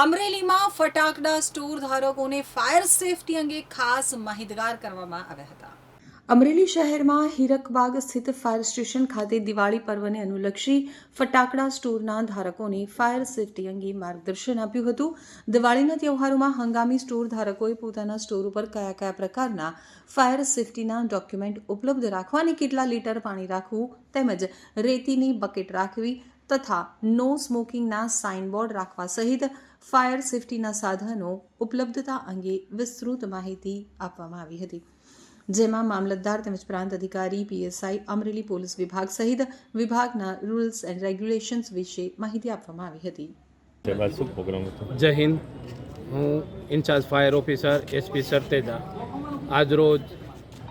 અમરેલીમાં ફટાકડા સ્ટોર ધારકોને ફાયર સેફટી અંગે ખાસ માહિતગાર કરવામાં આવ્યા હતા. અમરેલી શહેરમાં હીરકબાગ સ્થિત ફાયર સ્ટેશન ખાતે દિવાળી પર્વને અનુલક્ષી ફટાકડા સ્ટોરના ધારકોને ફાયર સેફટી અંગે માર્ગદર્શન આપ્યું હતું. દિવાળીના તહેવારોમાં હંગામી સ્ટોર ધારકોએ પોતાના સ્ટોર ઉપર કયા કયા પ્રકારના ફાયર સેફટીના ડોક્યુમેન્ટ ઉપલબ્ધ રાખવા અને કેટલા લીટર પાણી રાખવું તેમજ રેતીની બકેટ રાખવી તથા નો સ્મોકિંગના સાઇનબોર્ડ રાખવા સહિત ફાયર સેફટીના સાધનો ઉપલબ્ધતા અંગે વિસ્તૃત માહિતી આપવામાં આવી હતી. જેમાં મામલતદાર તેમજ પ્રાંત અધિકારી પીએસઆઈ અમરેલી પોલીસ વિભાગ સહિત વિભાગના રૂલ્સ એન્ડ રેગ્યુલેશન્સ વિશે માહિતી આપવામાં આવી હતી. ત્યારબાદ શું પ્રોગ્રામ હતો? જય હિન્દ. હું in-charge fire officer SP Sarteja. આજરોજ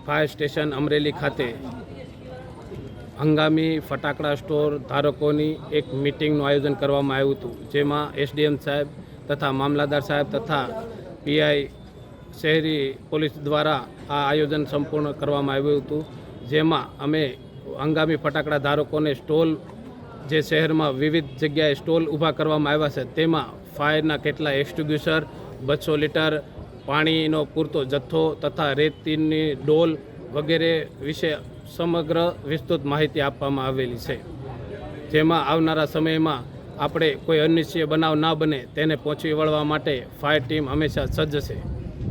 ફાયર સ્ટેશન અમરેલી ખાતે હંગામી ફટાકડા સ્ટોર ધારકોની એક મિટિંગનું આયોજન કરવામાં આવ્યું હતું, જેમાં એસડીએમ સાહેબ તથા મામલાદાર સાહેબ તથા પીઆઈ શહેરી પોલીસ દ્વારા આ આયોજન સંપૂર્ણ કરવામાં આવ્યું હતું, જેમાં અમે હંગામી ફટાકડા ધારકોને સ્ટોલ જે શહેરમાં વિવિધ જગ્યાએ સ્ટોલ ઊભા કરવામાં આવ્યા છે, તેમાં ફાયરના કેટલા એક્સટિગ્યુશર બસો લીટર પાણીનો પૂરતો જથ્થો તથા રેતીની ડોલ વગેરે વિશે સમગ્ર વિસ્તૃત માહિતી આપવામાં આવેલી છે. જેમાં આવનારા સમયમાં આપણે કોઈ અનિશ્ચય બનાવ ના બને તેને પહોંચી વળવા માટે ફાયર ટીમ હંમેશા સજ્જ છે.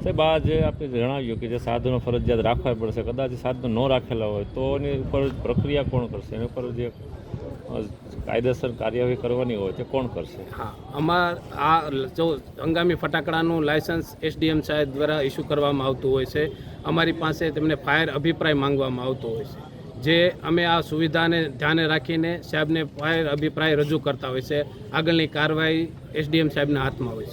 સાહેબ આ જે આપણે જણાવ્યું કે જે સાધનો ફરજિયાત રાખવા પડશે કદાચ સાધનો ન રાખેલા હોય તો એની ઉપર પ્રક્રિયા કોણ કરશે? એની ઉપર જે કાયદેસર કાર્યવાહી કરવાની હોય તે કોણ કરશે? હા અમાર આ જો હંગામી ફટાકડાનું લાયસન્સ એસડીએમ સાહેબ દ્વારા ઇસ્યુ કરવામાં આવતું હોય છે. અમારી પાસે તેમને ફાયર અભિપ્રાય માંગવામાં આવતો હોય છે. જે અમે આ સુવિધાને ધ્યાને રાખીને સાહેબને ફાયર અભિપ્રાય રજૂ કરતા હોય છે. આગળની કાર્યવાહી એસડીએમ સાહેબના હાથમાં હોય છે.